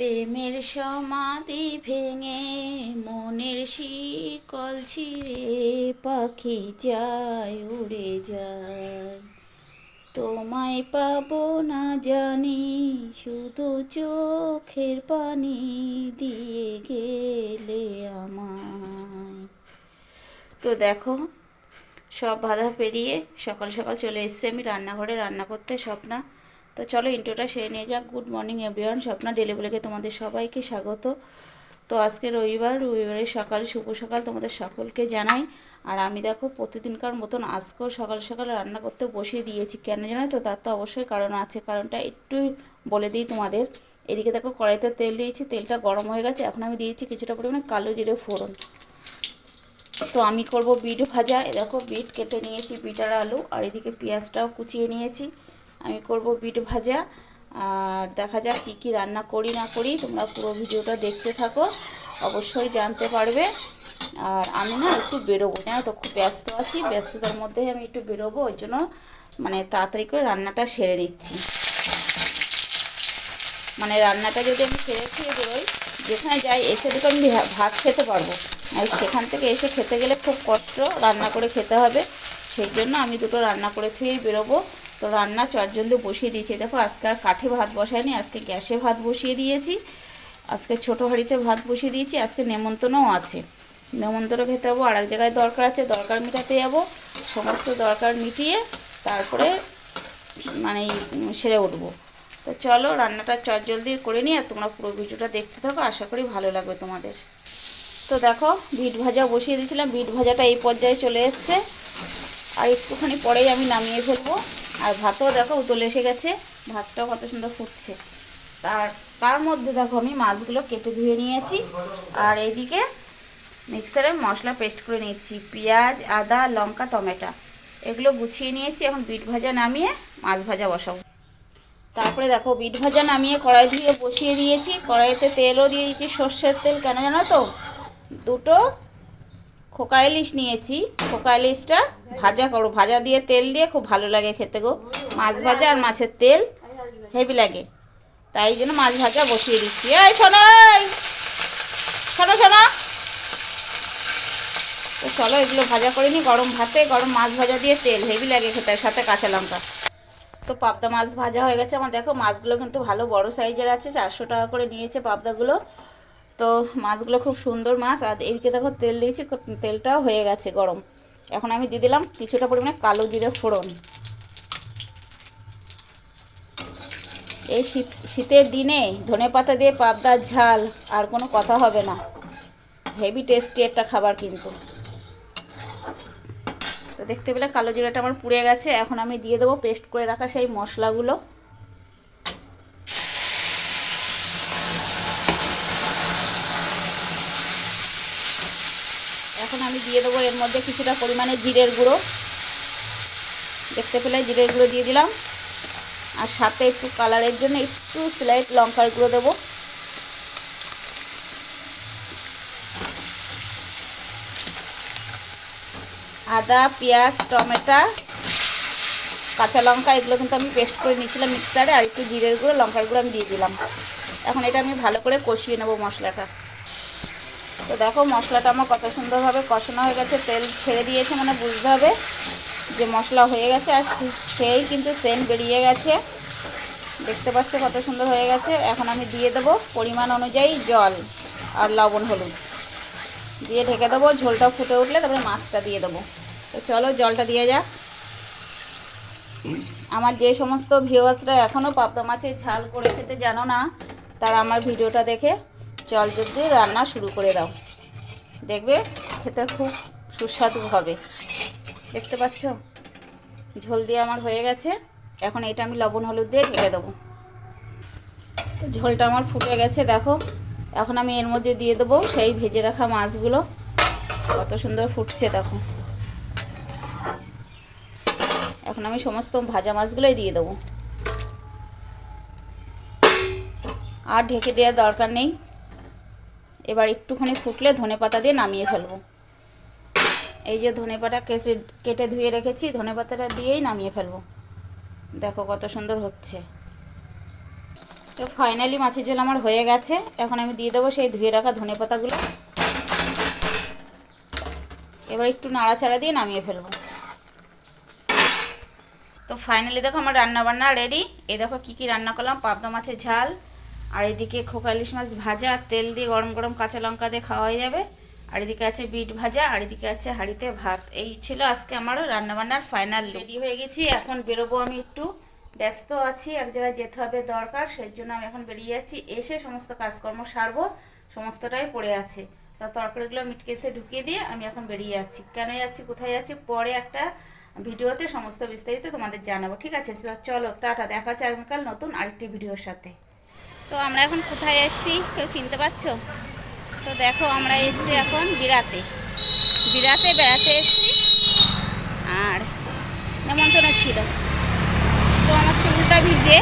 প্রেমের সমাধি ভেঙে মনের শিকল ছিঁড়ে পাখি যায়, উড়ে যায়। তোমায় পাবো না জানি, শুধু চোখের পানি দিয়ে গেলে আমায়। তো দেখো, সব বাধা পেরিয়ে সকাল সকাল চলে এসেছি আমি রান্নাঘরে। রান্না করতে স্বপ্না তো চলো ইন্টোটা সেরে নিয়ে যাক। গুড মর্নিং এভরিওয়ান স্বপ্না ডেলিভারিকে তোমাদের সবাইকে স্বাগত। তো আজকে রবিবার রবিবারের সকাল, শুভ সকাল তোমাদের সকলকে জানাই। আর আমি দেখো প্রতিদিনকার মতন আজকেও সকাল সকাল রান্না করতে বসিয়ে দিয়েছি। কেন জানাই তো? তার তো অবশ্যই কারণ আছে। কারণটা একটু বলে দিই তোমাদের। এদিকে দেখো কড়াইতে তেল দিয়েছি। তেলটা গরম হয়ে গেছে। এখন আমি দিয়েছি কিছুটা পরিমাণে কালো জিরে ফোড়ন। তো আমি করব বিট ভাজা। এ দেখো বিট কেটে নিয়েছি, বিটার আলু। আর এদিকে পেঁয়াজটাও কুচিয়ে নিয়েছি। আমি করব বিট ভাজা। আর দেখা যাক কী কী রান্না করি না করি, তোমরা পুরো ভিডিওটা দেখতে থাকো, অবশ্যই জানতে পারবে। আর আমি না একটু বেরোবো, জানো তো, খুব ব্যস্ত আছি, ব্যস্ততার মধ্যে আমি একটু বেরোবো, ওই জন্য মানে তাড়াতাড়ি করে রান্নাটা সেরে নিচ্ছি। মানে রান্নাটা যদি আমি সেরে খেয়ে বেরোই, যেখানে যাই এসে দুটো আমি ভাত খেতে পারব। আর সেখান থেকে এসে খেতে গেলে খুব কষ্ট, রান্না করে খেতে হবে। সেই জন্য আমি দুটো রান্না করে খেয়েই বেরোবো। তো রান্না চটজলদি বসিয়ে দিয়েছি। দেখো, আজকে আর কাঠে ভাত বসায়নি, আজকে গ্যাসে ভাত বসিয়ে দিয়েছি। আজকে ছোটো হাঁড়িতে ভাত বসিয়ে দিয়েছি, আজকে নেমন্তন্নও আছে। নেমন্তন্ন খেতে যাব আর এক জায়গায় দরকার আছে, দরকার মেটাতে যাব। সমস্ত দরকার মিটিয়ে তারপরে মানে সেরে উঠবো। তো চলো, রান্নাটা চটজলদি করে নিয়ে আর তোমরা পুরো ভিডিওটা দেখতে থাকো, আশা করি ভালো লাগবে তোমাদের। তো দেখো, বিট ভাজা বসিয়ে দিয়েছিলাম, বিট ভাজাটা এই পর্যায়ে চলে এসছে। আর একটুখানি পরেই আমি নামিয়ে ফেলব। আর ভাতও দেখো উতলে এসে গেছে। ভাতটাও কত সুন্দর ফুটছে। তার তার মধ্যে দেখো আমি মাছগুলো কেটে ধুয়ে নিয়েছি। আর এইদিকে মিক্সারে মশলা পেস্ট করে নিয়েছি। পেঁয়াজ, আদা, লঙ্কা, টমেটো। এগুলো গুছিয়ে নিয়েছি, এখন বিট ভাজা নামিয়ে মাছ ভাজা বসাবো। তারপরে দেখো বিট ভাজা নামিয়ে কড়াই ধুয়ে বসিয়ে দিয়েছি। কড়াইতে তেলও দিয়ে দিয়েছি, সর্ষের তেল, কেন জানো তো? দুটো খোকা ইলিশ নিয়েছি। খোকা ইলিশটা ভাজা করো ভাজা দিয়ে তেল দিয়ে খুব ভালো লাগে খেতে গো। মাছ ভাজা আর মাছের তেল হেভি লাগে। তাই জন্য মাছ ভাজা বসিয়ে দিচ্ছি। এই শোনো শোনো শোনো। তো চলো এগুলো ভাজা করে নিই। গরম ভাতে গরম মাছ ভাজা দিয়ে তেল হেভি লাগে খেতে। সাথে কাঁচা লঙ্কা। তো পাবদা মাছ ভাজা হয়ে গেছে। আমার দেখো মাছগুলো কিন্তু ভালো বড় সাইজের আছে। চারশো টাকা করে নিয়েছে পাবদাগুলো। তো মাছগুলো খুব সুন্দর মাছ, আর এদিকে দেখো তেল দিয়েছি তেলটাও হয়ে গেছে গরম। এখন আমি দিয়ে দিলাম কিছুটা পরিমাণে কালো জিরে ফোড়ন। এই শীত, শীতের দিনে ধনে পাতা দিয়ে পাবদার ঝাল, আর কোনো কথা হবে না। হেভি টেস্টি একটা খাবার কিন্তু। তো দেখতে পেলে কালো জিরাটা আমার পুড়ে গেছে, এখন আমি দিয়ে দেবো পেস্ট করে রাখা সেই মশলাগুলো এখন আমি দিয়ে দেবো এর মধ্যে কিছুটা পরিমাণে জিরের গুঁড়ো। দেখতে পেলে জিরের গুঁড়ো দিয়ে দিলাম। আর সাথে একটু কালারের জন্য একটু স্লাইট লঙ্কার গুঁড়ো দেবো। আদা, পেঁয়াজ, টমেটো, কাঁচা লঙ্কা, এগুলো কিন্তু আমি পেস্ট করে নিয়েছিলাম মিক্সারে, আর একটু জিরের গুঁড়ো, লঙ্কার গুঁড়ো আমি দিয়ে দিলাম। এখন এটা আমি ভালো করে কষিয়ে নেব মশলাটা। তো দেখো মশলাটা আমার কত সুন্দরভাবে কষানো হয়ে গেছে, তেল ছেড়ে দিয়েছে মানে বুঝতে হবে যে মশলা হয়ে গেছে আর সেই কিন্তু সেন্ট বেরিয়ে গেছে। দেখতে পাচ্ছ কত সুন্দর হয়ে গেছে। এখন আমি দিয়ে দেবো পরিমাণ অনুযায়ী জল আর লবণ, হলুদ। দিয়ে ঢেকে দেবো, ঝোলটা ফুটে উঠলে তারপরে মাছটা দিয়ে দেবো। তো চলো জলটা দিয়ে যাক। আমার যে সমস্ত ভিউয়ার্সরা এখনও পাবদা মাছের ঝাল করে খেতে জানো না, তারা আমার ভিডিওটা দেখে জল যদি রান্না শুরু করে দাও। দেখবে খেতে খুব সুস্বাদু হবে। দেখতে পাচ্ছ? ঝোল দিয়ে আমার হয়ে গেছে। এখন এটা আমি লবণ, হলুদ দিয়ে ঢেকে দেবো। ঝোলটা আমার ফুটে গেছে, দেখো। এখন আমি এর মধ্যে দিয়ে দেবো সেই ভেজে রাখা মাছগুলো। কত সুন্দর ফুটছে, দেখো। এখন আমি সমস্ত ভাজা মাছগুলোই দিয়ে দেবো। আর ঢেকে দেওয়ার দরকার নেই। এবার একটুখানি ফুটলে ধনে পাতা দিয়ে নামিয়ে ফেলব। এই যে ধনে পাতা কেটে কেটে ধুয়ে রেখেছি ধনে পাতাটা দিয়েই নামিয়ে ফেলব। দেখো কত সুন্দর হচ্ছে। তো ফাইনালি মাছের ঝোল আমার হয়ে গেছে। এখন আমি দিয়ে দেবো সেই ধুয়ে রাখা ধনে পাতাগুলো এবার একটু নাড়াচাড়া দিয়ে নামিয়ে ফেলব। তো ফাইনালি দেখো আমার রান্না বান্না রেডি এই দেখো কী কী রান্না করলাম, পাবদা মাছের ঝাল আর এদিকে খোকা ইলিশ মাছ ভাজা আর তেল দিয়ে গরম গরম কাঁচা লঙ্কা দিয়ে খাওয়া হয়ে যাবে। আর এদিকে আছে বিট ভাজা, আর এদিকে আছে হাঁড়িতে ভাত। এই ছিল আজকে আমার রান্নাবান্নার ফাইনাল রেডি হয়ে গেছি, এখন বেরোবো আমি একটু। ব্যস্ত আছি, এক জায়গায় যেতে হবে দরকার, সেই জন্য আমি এখন বেরিয়ে যাচ্ছি। এসে সমস্ত কাজকর্ম সারবো, সমস্তটাই পড়ে আছে। তা তরকারিগুলো মিটকেসে ঢুকিয়ে দিয়ে আমি এখন বেরিয়ে যাচ্ছি। কেন যাচ্ছি, কোথায় যাচ্ছি, পরে একটা ভিডিওতে সমস্ত বিস্তারিত তোমাদের জানাব। ঠিক আছে, চলো, টাটা, দেখা হচ্ছে আগামীকাল নতুন আরেকটি ভিডিওর সাথে। তো আমরা এখন কোথায় এসেছি কেউ চিনতে পারছ? তো দেখো আমরা এসেছি এখন বিরাতে। বিরাতে, বেড়াতে এসেছি। আর নেমন্তন্ন ছিল। তো আমার চুলটা ভিজে।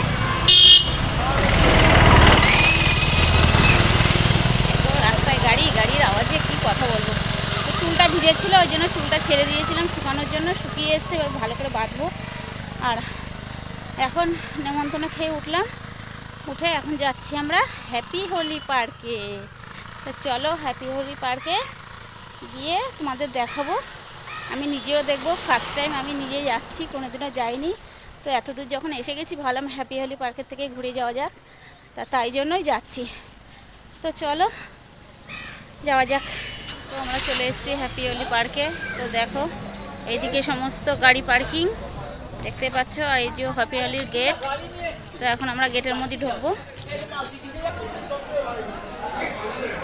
তো রাস্তায় গাড়ি, গাড়ির আওয়াজে কি কথা বলব? তো চুলটা ভিজেছিল, ওই জন্য চুলটা ছেড়ে দিয়েছিলাম শুকানোর জন্য। শুকিয়ে এসছে, এবার ভালো করে বাঁধবো। আর এখন নেমন্তন্ন খেয়ে উঠলাম। উঠে এখন যাচ্ছি আমরা হ্যাপি হোলি পার্কে তো চলো হ্যাপি হোলি পার্কে গিয়ে তোমাদের দেখাবো। আমি নিজেও দেখব ফার্স্ট টাইম আমি নিজে যাচ্ছি, কোনোদিনও যাইনি। তো এত দূর যখন এসে গেছি, ভাবলাম হ্যাপি হোলি পার্কের থেকে ঘুরে যাওয়া যাক। তা তাই জন্যই যাচ্ছি। তো চলো, যাওয়া যাক। তো আমরা চলে এসেছি হ্যাপি হোলি পার্কে তো দেখো, এইদিকে সমস্ত গাড়ি পার্কিং। দেখতে পাচ্ছ, আর এই যে হ্যাপি হোলির গেট তো এখন আমরা গেটের মধ্যে ঢুকবো।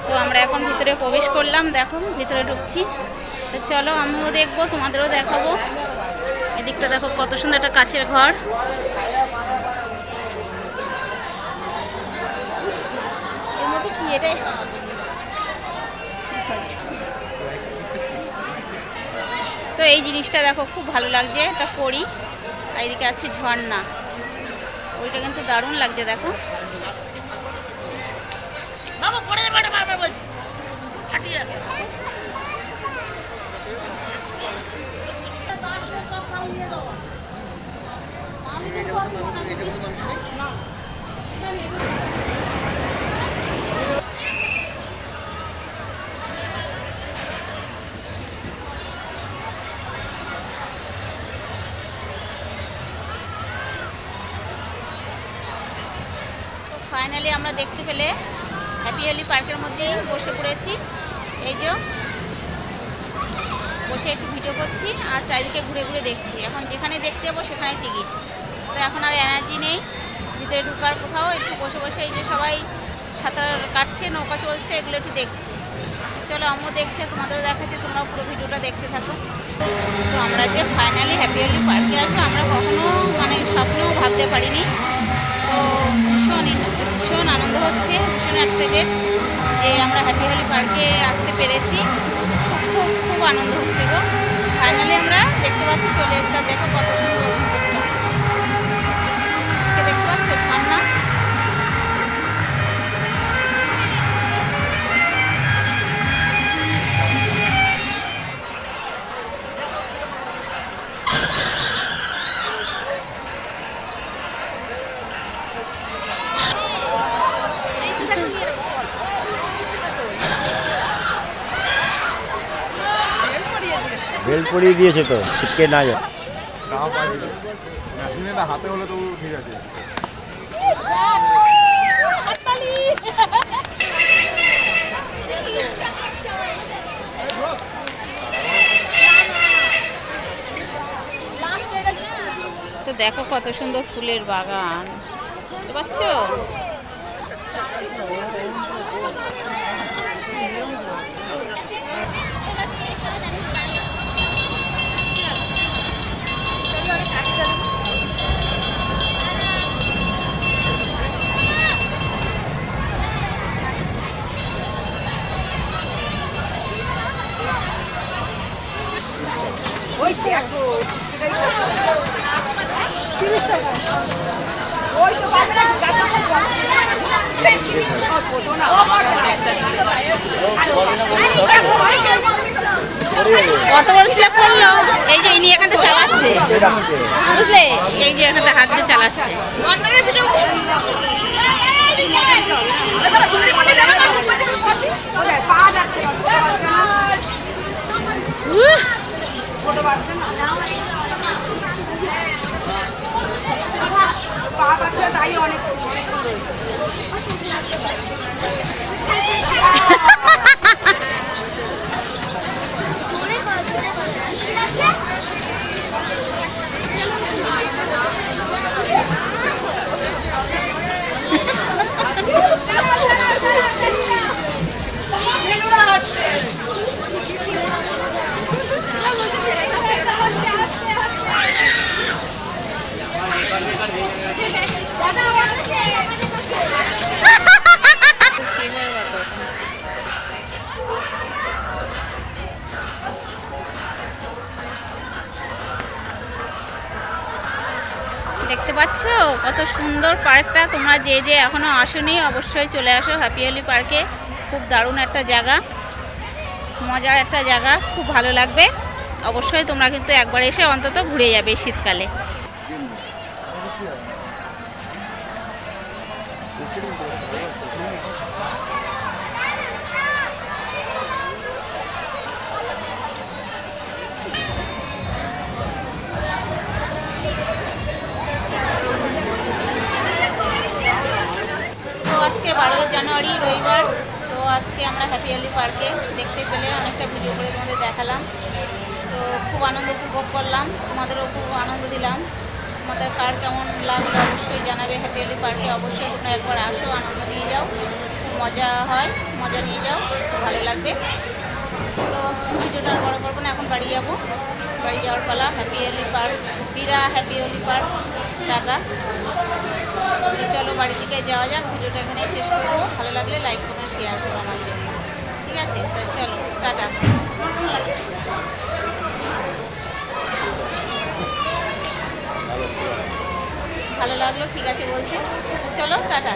তো আমরা এখন ভিতরে প্রবেশ করলাম, দেখো ভিতরে ঢুকছি। তো চলো আমিও দেখব, তোমাদেরও দেখাবো। এদিকটা দেখো কত সুন্দর একটা কাছের ঘর। এর কি তো এই জিনিসটা দেখো খুব ভালো লাগছে এটা করি আর এদিকে আছে ঝর্ণা। ওইটা কিন্তু দারুণ লাগছে দেখো। বাবা পড়ে যাবে এটা বারবার বলছি। ফাটিয়ে যাবে তো ফাইনালি আমরা দেখতে পেলে হ্যাপি হ্যালি পার্কের মধ্যেই বসে পড়েছি। এই যে বসে একটু ভিডিও করছি আর চারিদিকে ঘুরে ঘুরে দেখছি। এখন যেখানে দেখতে যাব সেখানে টিকিট। তো এখন আর এনার্জি নেই, ভিতরে ঢুকার কোথাও। একটু বসে বসে এই যে সবাই সাঁতার কাটছে, নৌকা চলছে, এগুলো একটু দেখছি। চলো আমিও দেখছে, তোমাদেরও দেখাচ্ছে তোমরা পুরো ভিডিওটা দেখতে থাকো। তো আমরা যে ফাইনালি হ্যাপি হ্যালি পার্কে আসব, আমরা কখনো মানে স্বপ্নেও ভাবতে পারিনি। তো আনন্দ হচ্ছে, ভীষণ এক্সাইটেড যে আমরা হ্যাপি হ্যালি পার্কে আসতে পেরেছি। খুব খুব আনন্দ হচ্ছে গো। ফাইনালি আমরা দেখতে পাচ্ছি, চলে এসলাম দেখো কত সুন্দর। তেল পরিয়ে দিয়েছে তো, ছিটকে না যায় তো দেখো কত সুন্দর ফুলের বাগান বুঝতে পারছ কত বড় স্ল্যাব করল এই যে ইনি এখানটা চালাচ্ছে। বুঝলে? এই যে এখানটা হাত দিয়ে চালাচ্ছে। পা উহ, দেখতে পাচ্ছ? কত সুন্দর পার্কটা। তোমরা যে যে এখনও আসোনি, অবশ্যই চলে আসো হ্যাপিয়ালি পার্কে। খুব দারুণ একটা জায়গা। মজার একটা জায়গা। খুব ভালো লাগবে। অবশ্যই তোমরা কিন্তু একবার এসে অন্তত ঘুরে যাবে শীতকালে। আজকে বারোই জানুয়ারি, রবিবার। তো আজকে আমরা হ্যাপি আলি পার্কে দেখতে পেলে অনেকটা ভিডিও করে তোমাদের দেখালাম। তো খুব আনন্দ উপভোগ করলাম। তোমাদেরও খুব আনন্দ দিলাম। তোমাদের কার কেমন লাগল অবশ্যই জানাবে। হ্যাপি আলি পার্কে অবশ্যই তোমরা একবার আসো, আনন্দ নিয়ে যাও। খুব মজা হয়, মজা নিয়ে যাও ভালো লাগবে। তো ভিডিওটা আর বড় করব না, এখন বাড়ি যাব। বাড়ি যাওয়ার পালা। হ্যাপি আলি পার্ক বিরা হ্যাপি আলি পার্ক টাটা। চলো বাড়ি থেকে যাওয়া যাক। ভিডিওটা এখানে শেষ করে দেবো ভালো লাগলে লাইক কমেন্ট শেয়ার করো আমার জন্য। ঠিক আছে? চলো, টাটা। ভালো লাগল ঠিক আছে বলছে। চলো টাটা।